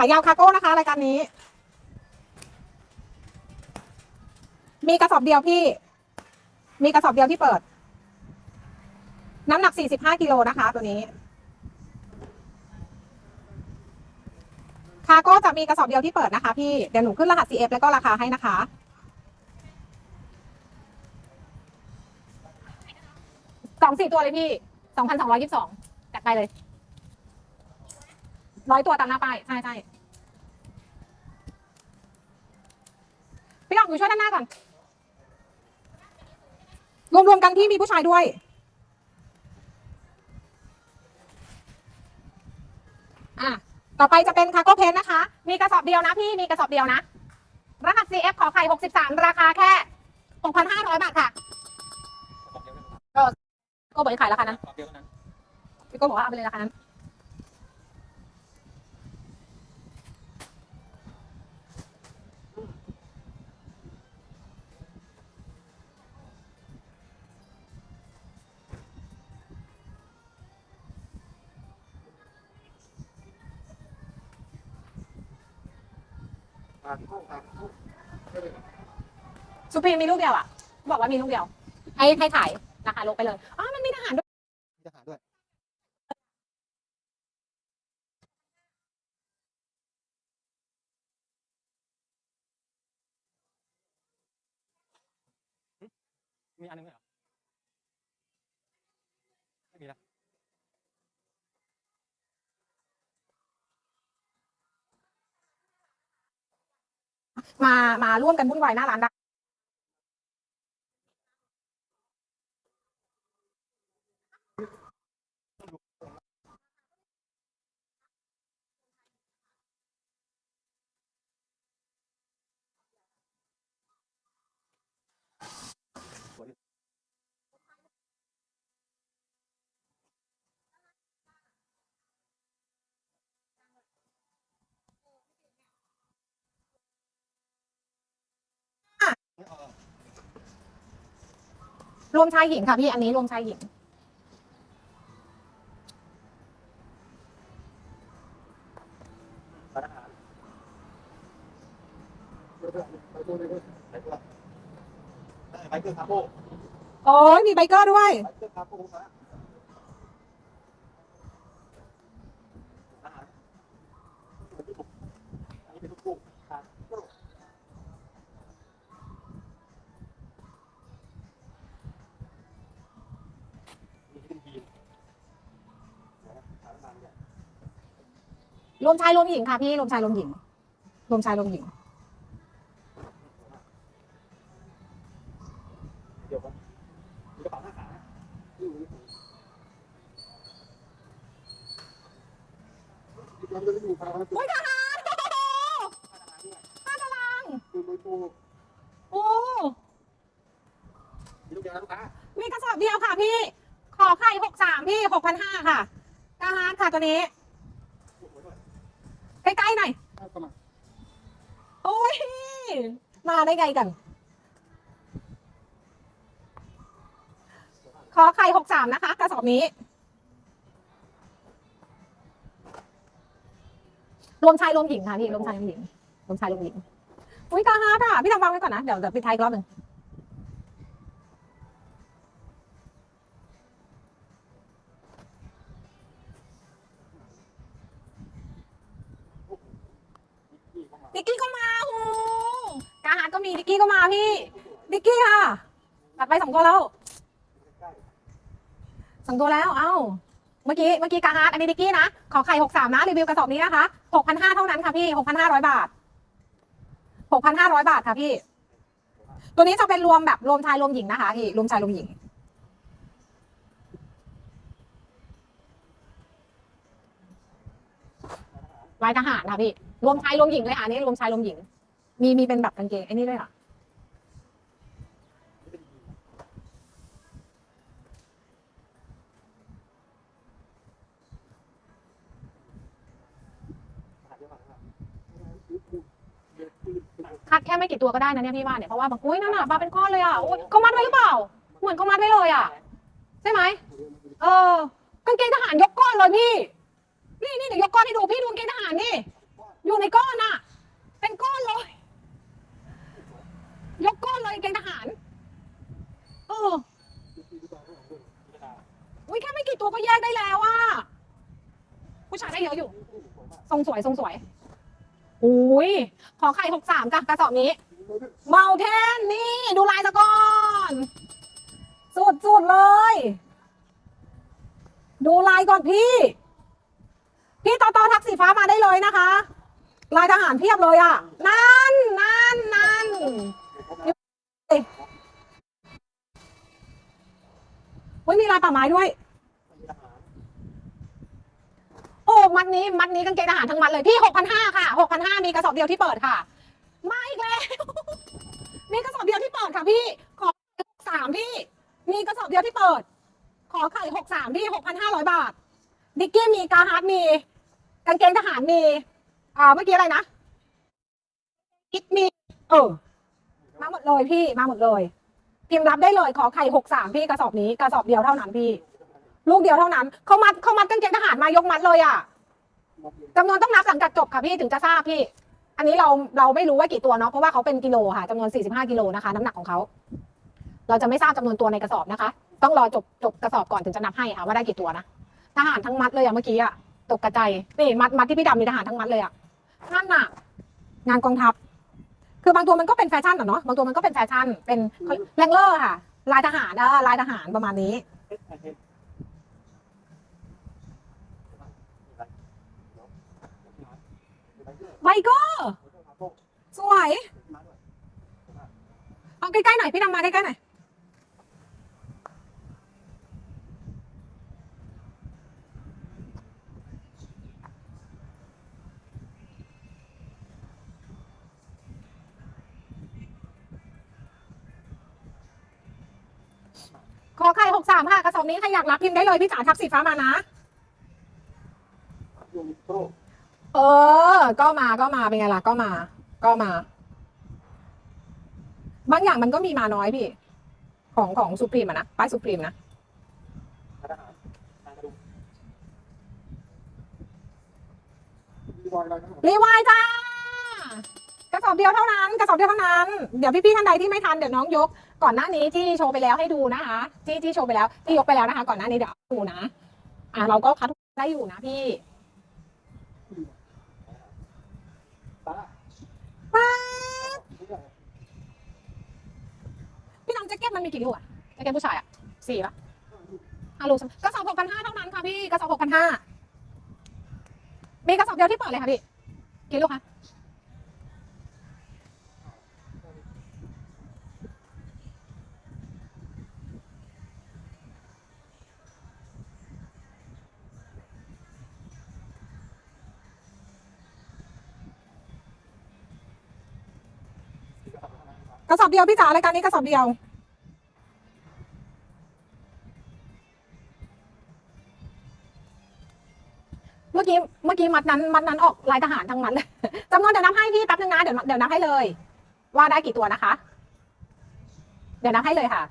ขายาวคาร์โก้นะคะรายการนี้ มีกระสอบเดียวพี่ มีกระสอบเดียวที่เปิด น้ำหนัก 45 กิโลนะคะ ตัวนี้ คาร์โก้จะมีกระสอบเดียวที่เปิดนะคะพี่ เดี๋ยวหนูขึ้นรหัส CF แล้วก็ราคาให้นะคะสองสี่ตัวเลยพี่สองพันสองร้อยยี่สิบสองจัดไปเลย ร้อยตัวตามหน้าป้ายใช่ใช่พี่หลอกหนูช่วยด้านหน้าก่อน รวมๆกันที่มีผู้ชายด้วย อะ ต่อไปจะเป็นคาร์โก้เพนนะคะ มีกระสอบเดียวนะพี่ มีกระสอบเดียวนะ รหัส CF ขอไข่ 63 ราคาแค่ 6,500 บาทค่ะโก็บอกให้ขายราคานั้นพี่โก้บอกว่าเอาไปเลยราคานั้น สุพีมมีลูกเดียวอะ บอกว่ามีลูกเดียว ให้ให้ขายราคาลงไปเลยอ๋อมันมีทหารด้วยจะหาด้วยมีอันนึงไหมเหรอไม่มีละ มามาร่วมกันวุ่นวายหน้าร้านได้ รวมชายหญิงค่ะพี่อันนี้รวมชายหญิงร้านอาหารไปตัวไปตัวไปตัวได้ไปเกอร์คาโบโอ้ยมีไบเกอร์ด้วย ไปเกอร์คาโบนะ วมชายรวมหญิงค่ะพี่รวมชายรวมหญิงรวมชายรวมหญิง เดี๋ยวก่อนมีกระเป๋าหน้าขานะอยู่นี่เราจะได้ดูพาเขาโอ้ยทหารโอ้โหห้าตารางดูมือปูโอ้มีลูกเดียวนะลูกค้ามีกระสอบเดียวค่ะพี่ ขอไข่หกสามพี่หกพันห้าค่ะกาฮาร์ดค่ะตัวนี้ ใกล้ๆหน่อยเข้ามาโอ้ยมาได้ไงกัน ขอไข่หกสามนะคะ กระสอบนี้ รวมชายรวมหญิงค่ะพี่รวมชายรวมหญิงรวมชายรวมหญิงอุ้ยกาฮาร์ดอะพี่ทำวางไว้ก่อนนะ เดี๋ยวเดี๋ยวปิดท้ายอีกรอบหนึ่ง ดิกกี้ก็มาโอ้กาฮาร์ดก็มีดิกกี้ก็มาพี่ดิกกี้ค่ะตัดไปสองตัวแล้วสองตัวแล้ว เอ้า เมื่อกี้เมื่อกี้กาฮาร์ดอันนี้ดิกกี้นะ ขอไข่หกสามนะรีวิวกระสอบนี้นะคะหกพันห้าเท่านั้นค่ะพี่หกพันห้าร้อยบาทหกพันห้าร้อยบาทค่ะพี่ ตัวนี้จะเป็นรวมแบบรวมชายรวมหญิงนะคะพี่รวมชายรวมหญิงลายทหารค่ะพี่ รวมชายรวมหญิงเลยค่ะอันนี้รวมชายรวมหญิง มีมีเป็นแบบกางเกงไอ้นี่ด้วยค่ะคัดแค่ไม่กี่ตัวก็ได้นะเนี่ยพี่ว่าเนี่ยเพราะว่าแบบอุ้ยนั่นน่ะมาเป็นก้อนเลยอะอุ้ยเขามัดไว้หรือเปล่า เหมือนเขามัดไว้เลยอะ ใช่ไหมเออกางเกงทหารยกก้อนเลยพี่ นี่นี่เดี๋ยวยกก้อนให้ดูพี่ดูกางเกงทหารนี่ อยู่ในก้อนอะเป็นก้อนเลย ยกก้อนเลยเกงทหารเอออุ้ยแค่ไม่กี่ตัวก็แยกได้แล้วอะผู้ชายได้เยอะอยู่ ทรงสวยทรงสวยโอ้ยขอไข่หกสามจ้ะกระสอบนี้เมาเทนนี่ดูลายตะกอนสุดสุดเลย ดูลายก่อนพี่ พี่ต่อต่อทักสีฟ้ามาได้เลยนะคะ ลายทหารเพียบเลยอะ นั่นนั่นนั่นอุ้ยมีลายป่าไม้ด้วย โอ้ มัดนี้ มัดนี้กางเกงทหารทั้งมัดเลยพี่หกพันห้าค่ะหกพันห้ามีกระสอบเดียวที่เปิดค่ะ มาอีกแล้ว มีกระสอบเดียวที่เปิดค่ะพี่ ขอหกสามพี่ มีกระสอบเดียวที่เปิด ขอไข่หกสามพี่หกพันห้าร้อยบาท ดิกกี้มีกาฮาร์ดมี กางเกงทหารมี อ่าเมื่อกี้อะไรนะอิดมีเออ มาหมดเลยพี่มาหมดเลยพิมพ์รับได้เลยขอไข่หกสามพี่กระสอบนี้กระสอบเดียวเท่านั้นพี่ ลูกเดียวเท่านั้นเขามัดเขามัดกางเกงทหารมายกมัดเลยอะจำนวนต้องนับหลังจากจบค่ะพี่ถึงจะทราบพี่ อันนี้เราเราไม่รู้ว่ากี่ตัวเนาะเพราะว่าเขาเป็นกิโลค่ะจำนวน45กิโลนะคะ น้ำหนักของเขาเราจะไม่ทราบจำนวนตัวในกระสอบนะคะ ต้องรอจบจบกระสอบก่อนถึงจะนับให้ค่ะว่าได้กี่ตัวนะทหารทั้งมัดเลยอะเมื่อกี้อะตกกระจายนี่มัดมัดที่พี่ดำมีทหารทั้งมัดเลยอะ นั่นน่ะ งานกองทัพ คือบางตัวมันก็เป็นแฟชั่นอะเนาะบางตัวมันก็เป็นแฟชั่น เป็นแรงเลอร์ค่ะ ลายทหารเออลายทหารประมาณนี้ไบเกอร์สวย เอาใกล้ๆหน่อยพี่ดำมาใกล้ๆหน่อย ขอไข่หกสามค่ะกระสอบนี้ใครอยากรับพิมพ์ได้เลยพี่จ๋าทักสีฟ้ามานะเออ ก็มาก็มาเป็นไงล่ะก็มา ก็มา บางอย่างมันก็มีมาน้อยพี่ ของของสุพรีมอะนะป้ายสุพรีมนะรีวายจ้ากระสอบเดียวเท่านั้น กระสอบเดียวเท่านั้น เดี๋ยวพี่ๆท่านใดที่ไม่ทันเดี๋ยวน้องยก ก่อนหน้านี้ที่โชว์ไปแล้วให้ดูนะคะ ที่ที่โชว์ไปแล้วที่ยกไปแล้วนะคะ ก่อนหน้านี้เดี๋ยวดูนะ อ่าเราก็คัดได้อยู่นะพี่พี่น้องแจ็คเก็ตมันมีกี่ลูกอะแจ็คเก็ตผู้ชายอะสี่ปะห้าลูกใช่ไหมกระสอบหกพันห้าเท่านั้นค่ะพี่กระสอบหกพันห้ามีกระสอบเดียวที่เปิดเลยค่ะพี่กี่ลูกคะ กระสอบเดียวพี่จ๋ารายการนี้กระสอบเดียว เมื่อกี้เมื่อกี้มัดนั้นมัดนั้นออกลายทหารทั้งนั้นเลยจำนวนเดี๋ยวนับให้พี่แป๊บนึงนะเดี๋ยวเดี๋ยวนับให้เลย ว่าได้กี่ตัวนะคะ เดี๋ยวนับให้เลยค่ะ